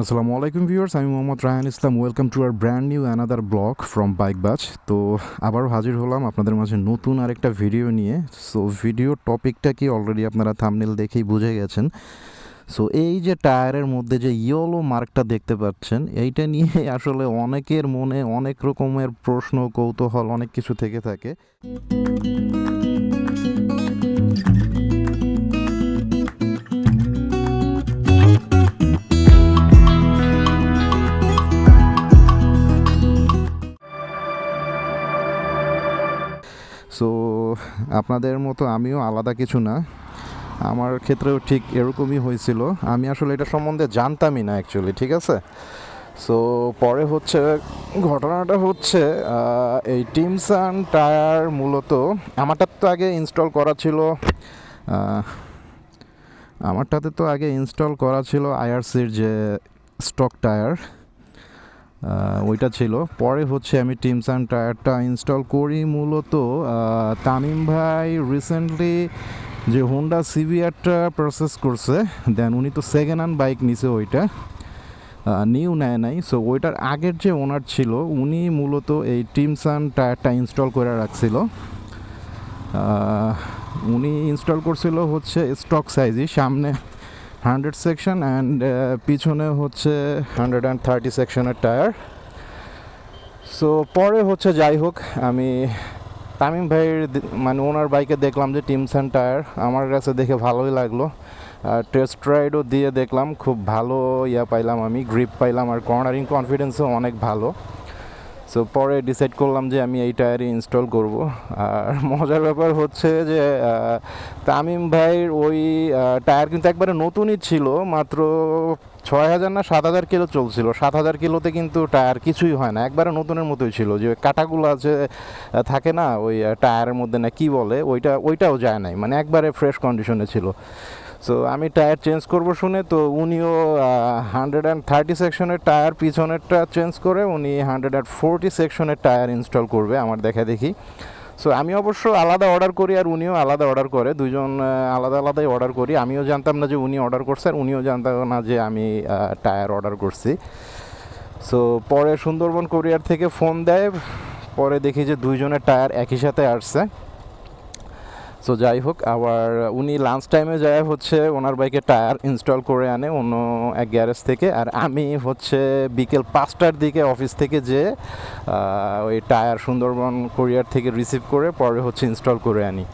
আসসালামু আলাইকুম ভিউয়ার্স, আমি Mohammad Raihan Islam. Welcome to our brand new another vlog from bike Baz তো আবারও হাজির হলাম আপনাদের মাঝে নতুন আরেকটা ভিডিও নিয়ে। সো ভিডিও টপিকটা কি অলরেডি আপনারা থামনেল দেখেই বুঝে গেছেন। সো এই যে টায়ারের মধ্যে যে ইয়েলো মার্কটা দেখতে পাচ্ছেন, এইটা নিয়ে আসলে অনেকের মনে অনেক রকমের প্রশ্ন, কৌতূহল অনেক কিছু থেকে থাকে। সো আপনাদের মতো আমিও আলাদা কিছু না। আমার ক্ষেত্রেও ঠিক এরকমই হয়েছিল। আমি আসলে এটা সম্বন্ধে জানতামই না অ্যাকচুয়ালি ঠিক আছে? সো পরে হচ্ছে, ঘটনাটা হচ্ছে এই টিমসান টায়ার মূলত আমারটার তো আগে ইনস্টল করা ছিল আমারটাতে তো আগে ইনস্টল করা ছিল আইআরসির যে স্টক টায়ার ওইটা ছিল। পরে হচ্ছে আমি টিমসান টায়ারটা ইনস্টল করি মূলত তামিম ভাই রিসেন্টলি যে হোন্ডা সিভিআরটা প্রসেস করছে দেন উনি তো সেকেন্ড হ্যান্ড বাইক নিছে ওইটা নিউ নেয় নাই। সো ওইটার আগের যে ওনার ছিল, উনি মূলত এই টিমসান টায়ারটা ইনস্টল করে রাখছিল। উনি ইনস্টল করছিল হচ্ছে স্টক সাইজই সামনে হান্ড্রেড সেকশন অ্যান্ড পিছনে হচ্ছে হান্ড্রেড অ্যান্ড থার্টি সেকশনের টায়ার। সো, পরে হচ্ছে যাই হোক, আমি তামিম ভাইয়ের মানে ওনার বাইকে দেখলাম যে টিমসান টায়ার, আমার কাছে দেখে ভালোই লাগল। আর টেস্ট রাইডও দিয়ে দেখলাম, খুব ভালো ইয়া পাইলাম আমি, গ্রিপ পাইলাম আর কর্নারিং কনফিডেন্সও অনেক ভালো। সো পরে ডিসাইড করলাম যে আমি এই টায়ারই ইনস্টল করব। আর মজার ব্যাপার হচ্ছে যে তামিম ভাইয়ের ওই টায়ার কিন্তু একবারে নতুনই ছিল, মাত্র ছয় হাজার না সাত হাজার কিলো চলছিল। সাত হাজার কিলোতে কিন্তু টায়ার কিছুই হয় না, একবারে নতুনের মতোই ছিল। যে কাটাগুলো আছে থাকে না, ওই টায়ারের মধ্যে না কি বলে, ওইটা, ওইটাও যায় নাই। মানে একবারে ফ্রেশ কন্ডিশনে ছিল। সো আমি টায়ার চেঞ্জ করব শুনে, তো উনিও হান্ড্রেড অ্যান্ড থার্টি সেকশনের টায়ার পিছনেরটা চেঞ্জ করে উনি হান্ড্রেড অ্যান্ড ফোরটি সেকশনের টায়ার ইনস্টল করবে, আমার দেখা দেখি। সো আমি অবশ্য আলাদা অর্ডার করি আর উনিও আলাদা অর্ডার করে দুজন আলাদা আলাদাই অর্ডার করি। আমিও জানতাম না যে উনি অর্ডার করছে আর উনিও জানতাম না যে আমি টায়ার অর্ডার করছি। সো পরে সুন্দরবন কোরিয়ার থেকে ফোন দেয়, পরে দেখি যে দুইজনের টায়ার একই সাথে আসছে। সো যাই হোক, আবার উনি লাঞ্চ টাইমে যায় হচ্ছে ওনার বাইকে টায়ার ইনস্টল করে আনে অন্য এক গ্যারেজ থেকে। আর আমি হচ্ছে বিকেল পাঁচটার দিকে অফিস থেকে যে ওই টায়ার সুন্দরবন কোরিয়ার থেকে রিসিভ করে পরে হচ্ছে ইনস্টল করে আনি।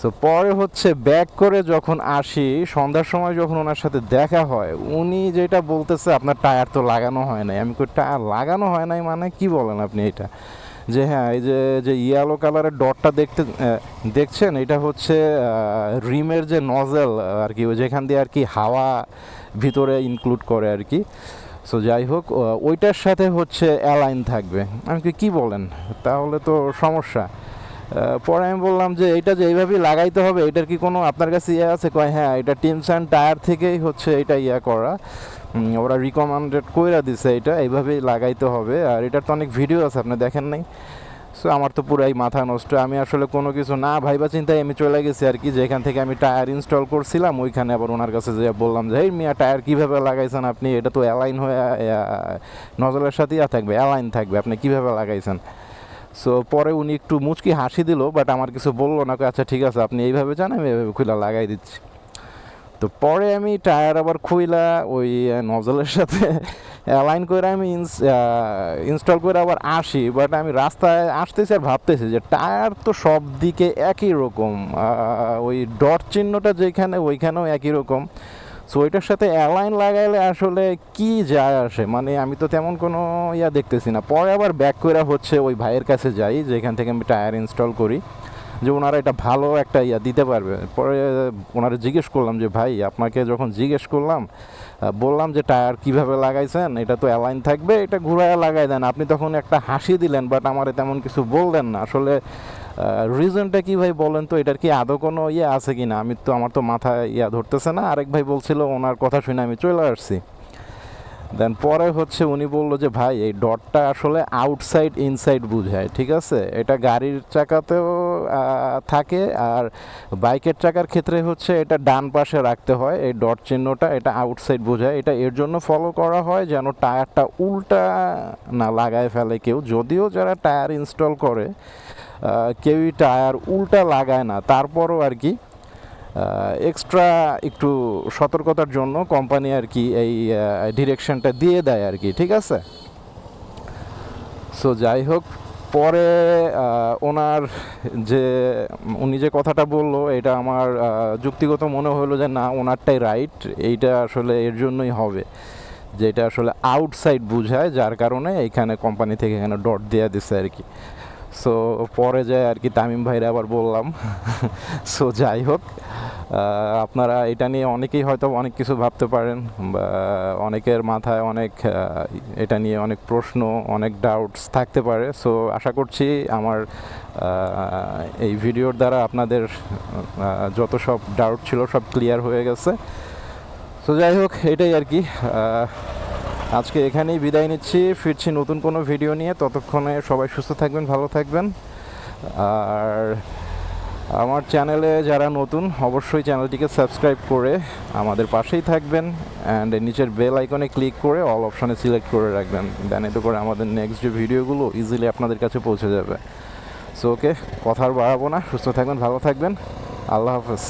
সো পরে হচ্ছে ব্যাক করে যখন আসি, সন্ধ্যার সময় যখন ওনার সাথে দেখা হয়, উনি যেটা বলতেছে, আপনার টায়ার তো লাগানো হয় নাই। আমি কই টায়ার লাগানো হয় নাই মানে কি বলেন আপনি এটা? যে হ্যাঁ এই যে যে ইয়েলো কালারের ডটটা দেখতে দেখছেন? এটা হচ্ছে রিমের যে নজেল আর কি যেখান দিয়ে আর কি হাওয়া ভিতরে ইনক্লুড করে আর কি। সো যাই হোক ওইটার সাথে হচ্ছে অ্যালাইন থাকবে। আমি কি বলেন? তাহলে তো সমস্যা। পরে আমি বললাম যে এটা যে এইভাবেই লাগাইতে হবে, এটার কি কোনো আপনার কাছে ইয়ে আছে? কয় হ্যাঁ এটা টিমস অ্যান্ড টায়ার থেকেই হচ্ছে এটা ইয়া করা। ওরা রিকমেন্ডেড কইরা দিছে এটা, এইভাবেই লাগাইতে হবে। আর এটার তো অনেক ভিডিও আছে, আপনি দেখেন নাই? সো আমার তো পুরাই মাথা নষ্ট। আমি আসলে কোনো কিছু না ভাইবা চিন্তায় আমি চলে গেছি আর কি যেখান থেকে আমি টায়ার ইনস্টল করছিলাম, ওইখানে আবার ওনার কাছে যে বললাম যে এই মিয়া, টায়ার কীভাবে লাগাইছেন আপনি? এটা তো অ্যালাইন হয়ে নজলের সাথে থাকবে অ্যালাইন থাকবে। আপনি কীভাবে লাগাইছেন? সো পরে উনি একটু মুচকি হাসি দিল বাট আমার কিছু বলল না আচ্ছা ঠিক আছে, আপনি এইভাবে জানেন আমি এইভাবে খুলে লাগাই দিচ্ছি। তো পরে আমি টায়ার আবার খুইলা ওই নজলের সাথে অ্যালাইন করে আমি ইনস্টল করে আবার আসি। বাট আমি রাস্তায় আসতেছি আর ভাবতেছি যে টায়ার তো সব দিকে একই রকম। ওই ডট চিহ্নটা যেখানে ওইখানেও একই রকম। সো ওইটার সাথে অ্যালাইন লাগাইলে আসলে কি যায় আসে? মানে আমি তো তেমন কোনো ইয়া দেখতেছি না। পরে আবার ব্যাক করে হচ্ছে ওই ভাইয়ের কাছে যাই, যেখান থেকে আমি টায়ার ইনস্টল করি। যে ওনারা এটা ভালো একটা ইয়া দিতে পারবে। পরে ওনারা জিজ্ঞেস করলাম যে, ভাই, আপনাকে যখন জিজ্ঞেস করলাম বললাম যে টায়ার কীভাবে লাগাইছেন, এটা তো অ্যালাইন থাকবে, এটা ঘুরায় লাগাই দেন। আপনি তখন একটা হাসি দিলেন, বাট আমার তেমন কিছু বললেন না। আসলে রিজনটা কি ভাই বলেন তো, এটার কি আদৌ কোনো ইয়ে আছে কি না আমি তো, আমার তো মাথায় ইয়া ধরতেছে না। আরেক ভাই বলছিল, ওনার কথা শুনে আমি চলে আসছি। দেন পরে হচ্ছে উনি বলল যে, ভাই, এই ডটটা আসলে আউটসাইড ইনসাইড বুঝায়, ঠিক আছে? এটা গাড়ির চাকাতেও থাকে আর বাইকের চাকার ক্ষেত্রে হচ্ছে এটা ডান পাশে রাখতে হয়, এই ডট চিহ্নটা, এটা আউটসাইড বোঝায়। এটা এর জন্য ফলো করা হয় যেন টায়ারটা উল্টা না লাগায় ফেলে কেউ। যদিও যারা টায়ার ইনস্টল করে কেউই টায়ার উল্টা লাগায় না, তারপরও আর কি এক্সট্রা একটু সতর্কতার জন্য কোম্পানি আর কি এই ডিরেকশনটা দিয়ে দেয় আর কি, ঠিক আছে? সো যাই হোক, পরে ওনার যে, উনি যে কথাটা বলল, এটা আমার যুক্তিগত মনে হলো যে না, ওনারটাই রাইট এইটা আসলে এর জন্যই হবে। যেটা আসলে আউটসাইড বুঝায়, যার কারণে এইখানে কোম্পানি থেকে এখানে ডট দেওয়া দিছে আর কি। সো পরে যায় আর কি তামিম ভাইরা আবার বললাম। সো যাই হোক আপনারা এটা নিয়ে অনেকেই হয়তো অনেক কিছু ভাবতে পারেন বা অনেকের মাথায় অনেক এটা নিয়ে অনেক প্রশ্ন, অনেক ডাউটস থাকতে পারে। সো আশা করছি আমার এই ভিডিওর দ্বারা আপনাদের যত সব ডাউট ছিল সব ক্লিয়ার হয়ে গেছে। তো যাই হোক, এটাই আর কি আজকে এখানেই বিদায় নিচ্ছি। ফিরছি নতুন কোনো ভিডিও নিয়ে। ততক্ষণে সবাই সুস্থ থাকবেন, ভালো থাকবেন। আর আমার চ্যানেলে যারা নতুন, অবশ্যই চ্যানেলটিকে সাবস্ক্রাইব করে আমাদের পাশেই থাকবেন অ্যান্ড নিচের বেল আইকনে ক্লিক করে অল অপশানে সিলেক্ট করে রাখবেন। দেন এতে করে আমাদের নেক্সট যে ভিডিওগুলো ইজিলি আপনাদের কাছে পৌঁছে যাবে। সো ওকে কথা আর বাড়াবো না। সুস্থ থাকবেন, ভালো থাকবেন। আল্লাহ হাফেজ।